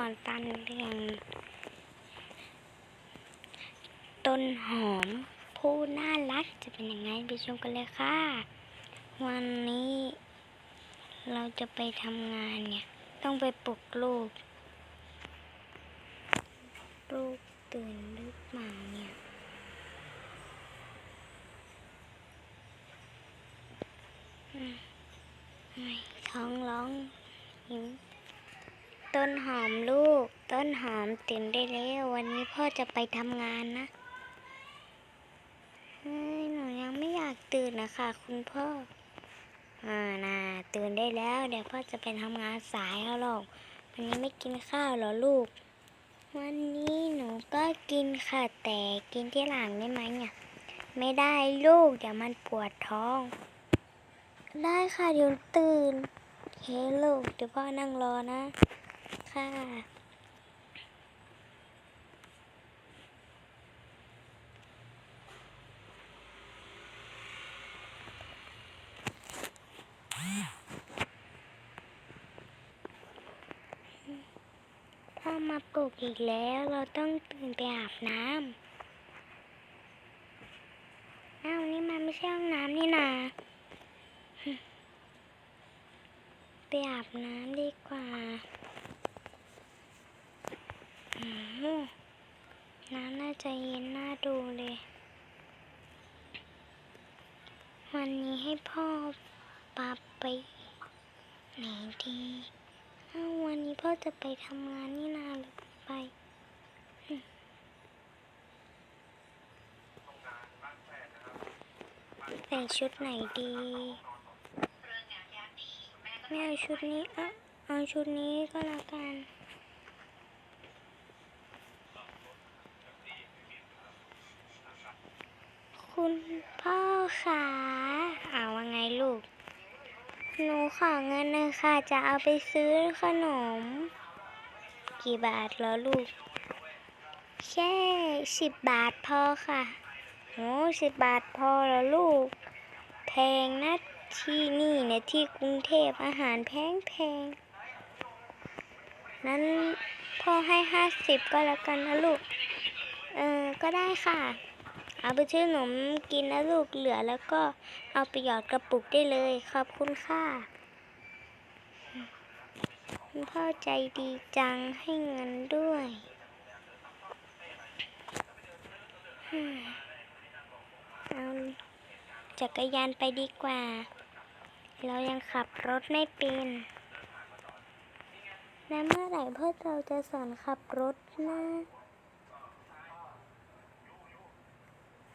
อนตันเรื่อง ต้นหอมผู้น่ารักจะเป็นยังไงไปชมกันเลยค่ะ วันนี้เราจะไปทำงานเนี่ย ต้องไปปลุกลูก ลูกตื่นหรือเปล่าเนี่ยท้องร้องหิว ต้นหอมลูก ต้นหอมตื่นได้แล้ว วันนี้พ่อจะไปทำงานนะเฮ้ยหนูยังไม่อยากตื่นนะคะคุณพ่ออ่าน่าตื่นได้แล้ว เดี๋ยวพ่อจะไปทำงานสายแล้วหรอกวันนี้ไม่กินข้าวหรอลูก วันนี้หนูก็กินค่ะ แต่กินที่หลังได้ไหมเนี่ย ไม่ได้ลูกเดี๋ยวมันปวดท้อง ได้ค่ะเดี๋ยวตื่นเคลูกเดี๋ยวพ่อนั่งรอนะ ค่ะ พ่อมาปลุกอีกแล้วเราต้องตื่นไปอาบน้ำอ้าวนี่มันไม่ใช่ห้องน้ำนี่นาไปอาบน้ำดีกว่า น้ำน่าจะเย็นน่าดูเลย วันนี้ให้พ่อปาไปไหนดีอ้าวันนี้พ่อจะไปทำงานนี่นาหรือไปใส่ชุดไหนดี ไม่เอาชุดนี้เอาชุดนี้ก็แล้วกัน คุณพ่อคะเอาว่าไงลูก หนูขอเงินหน่อยค่ะ จะเอาไปซื้อขนม กี่บาทเหรอลูก แค่สิบบาทพอค่ะโอ้สิบบาทพอเหรอลูก แพงนะที่นี่เนี่ย ที่กรุงเทพอาหารแพงแพงนั้นพ่อให้ห้าสิบก็แล้วกันนะลูก เออ ก็ได้ค่ะ เอาไปซื้อขนมกินนะลูกเหลือแล้วก็เอาไปหยอดกระปุกได้เลยขอบคุณค่ะคุณพ่อใจดีจังให้เงินด้วยเอาจักรยานไปดีกว่า เรายังขับรถไม่เป็นแล้วเมื่อไหร่พ่อเราจะสอนขับรถนะ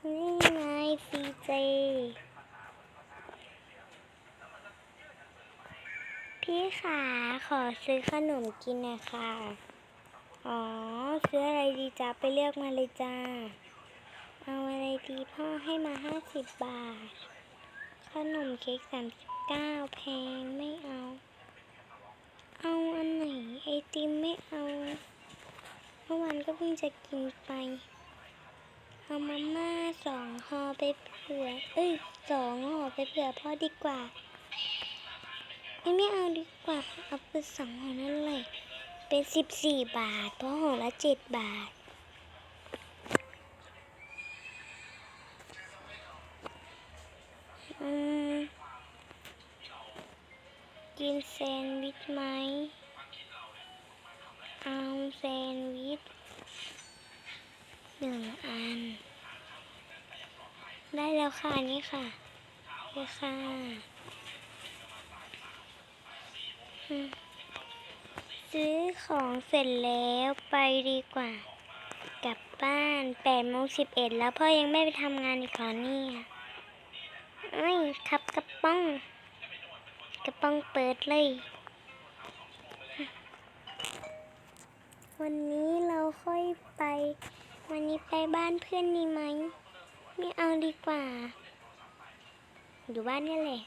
นี่ไงซีเจพี่ขาขอซื้อขนมกินนะคะ อ๋อ ซื้ออะไรดีจ้าไปเลือกมาเลยจ้า เอาอะไรดีพ่อให้มาห้าสิบบาท ขนมเค้กสามสิบเก้าแพงไม่เอา เอาอันไหนไอติมไม่เอา เมื่อวานก็เพิ่งจะกินไป เอามาม่าสองห่อไป ผื่อ เอ้ยสองห่อไปเผื่อพ่อดีกว่า ไม่ไม่เอาดีกว่า เอาไปสองห่อนั่นเลย เป็นสิบสี่บาท เพราะห่อละเจ็ดบาท อืม กินแซนด์วิชไหม เอาแซนด์วิชหนึ่งอัน ได้แล้วค่ะนี่ค่ะนี่ค่ะซื้อของเสร็จแล้วไปดีกว่า กลับบ้านแปดโมงสิบเอ็ดแล้วพ่อยังไม่ไปทำงานอีกหรอเนี่ยเอ้ยขับกระป๋อง กระป๋องเปิดเลย วันนี้เราค่อยไป วันนี้ไปบ้านเพื่อนดีไหม ไม่เอาดีกว่า อยู่บ้านนี่แหละ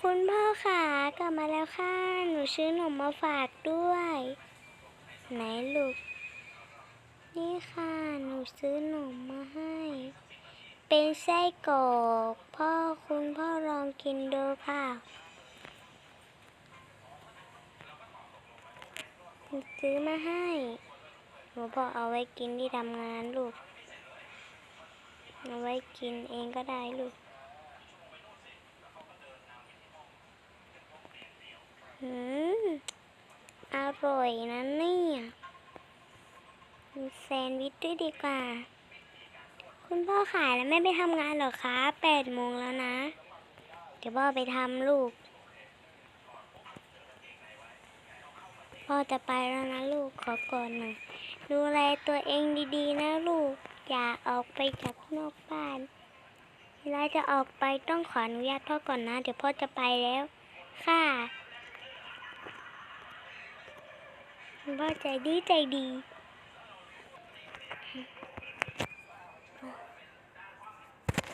คุณพ่อขากลับมาแล้วค่ะ หนูซื้อขนมมาฝากด้วย ไหนลูก นี่ค่ะ หนูซื้อขนมมาให้ เป็นไส้กรอกพ่อคุณพ่อลองกินดูค่ะซื้อมาให้ หนูพ่อเอาไว้กินที่ทำงานลูก เอาไว้กินเองก็ได้ลูก อืม อร่อยนะเนี่ยมีแซนด์วิชด้วยดีกว่า คุณพ่อขายแล้วไม่ไปทำงานเหรอคะแปดโมงแล้วนะ เดี๋ยวพ่อไปทำลูก พ่อจะไปแล้วนะลูกขอก่อนหน่อยดูแลตัวเองดีๆนะลูก อย่าออกไปจากนอกบ้านเวลาจะออกไปต้องขออนุญาตพ่อก่อนนะ เดี๋ยวพ่อจะไปแล้วค่ะพ่อใจดีใจดี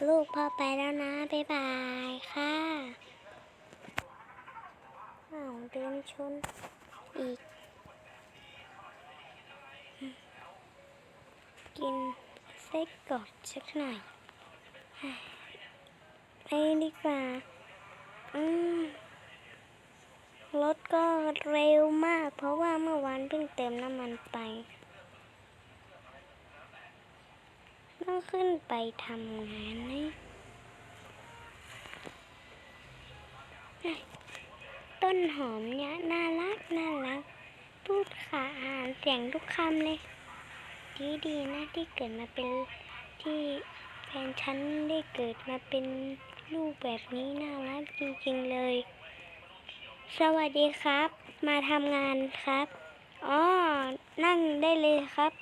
ลูกพ่อไปแล้วนะ บ๊ายบายค่ะอ้าวเดินชนอีก กิน ส้กรอกสักหน่อยไปดีกว่า อืมรถก็เร็วมาก เพราะว่าเมื่อวานเพิ่งเติมน้ำมันไป ต้องขึ้นไปทำงานนี่ต้นหอมเนี่ยน่ารัก น่ารัก พูดขาอ่านเสียงทุกคำเลย ดีดีนะที่เกิดมาเป็นที่แฟนฉันได้เกิดมาเป็นลูกแบบนี้น่ารักจริงๆเลย สวัสดีครับ มาทำงานครับอ๋อนั่งได้เลยครับ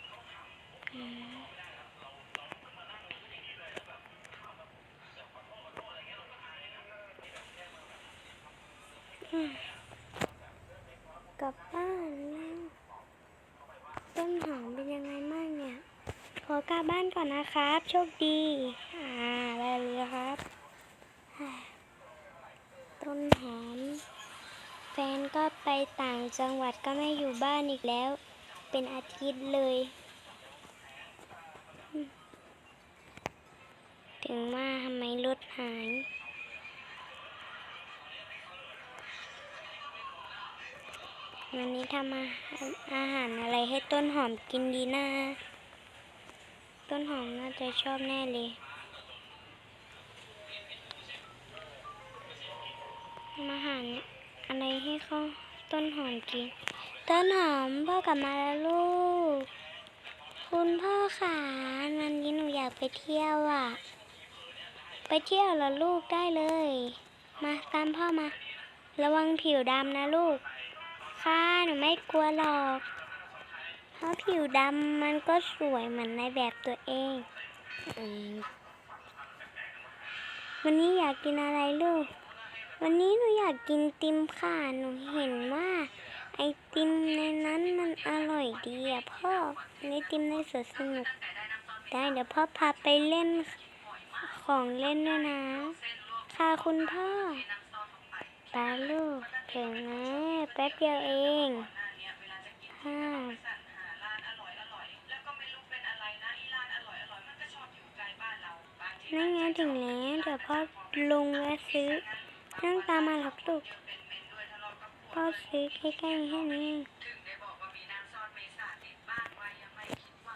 กลับบ้านแล้วต้นหอมเป็นยังไง อกลับบ้านก่อนนะครับ โชคดี อ่าได้เลยครับต้นหอม แฟนก็ไปต่างจังหวัดก็ไม่อยู่บ้านอีกแล้ว เป็นอาทิตย์เลย ถึงว่าทำไมรถหายวันนี้ทำอาหารอาหารอะไรให้ต้นหอมกินดีนะ ต้นหอมน่าจะชอบแน่เลยทำอาหาอะไรให้เขาต้นหอมกิน ต้นหอมพ่อกลับมาแล้วลูก คุณพ่อขาวันนี้หนูอยากไปเที่ยวอะ ไปเที่ยวเหรอลูกได้เลย มาตามพ่อมา ระวังผิวดำนะลูก ค่ะหนูไม่กลัวหรอก ราะผิวดำมันก็สวยเหมือนในแบบตัวเองอวันนี้อยากกินอะไรลูก วันนี้หนูอยากกินติมค่ะ หนูเห็นว่า ไอติมในนั้นมันอร่อยดีอะพ่อไอติมในสวนสนุก ได้เดี๋ยวพ่อพาไปเล่นของเล่นด้วยนะ ค่ะคุณพ่อไปลูกถึงนะแป๊บเดียวเองค่ะ นั่นไงถึงแล้วเดี๋ยวพ่อลงแวะซื้อนั่งตามมาหรอกลูกพ่อซื้อใกล้ๆแค่นี้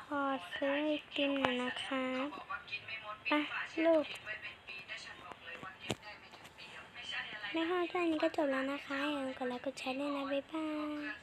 พอซื้อไอติมหน่อยนะครับไปลูกในห้องท่านี้ก็จบแล้วนะคะอย่าลืมกดไลค์กดแชร์ด้วยนะบ๊ายบาย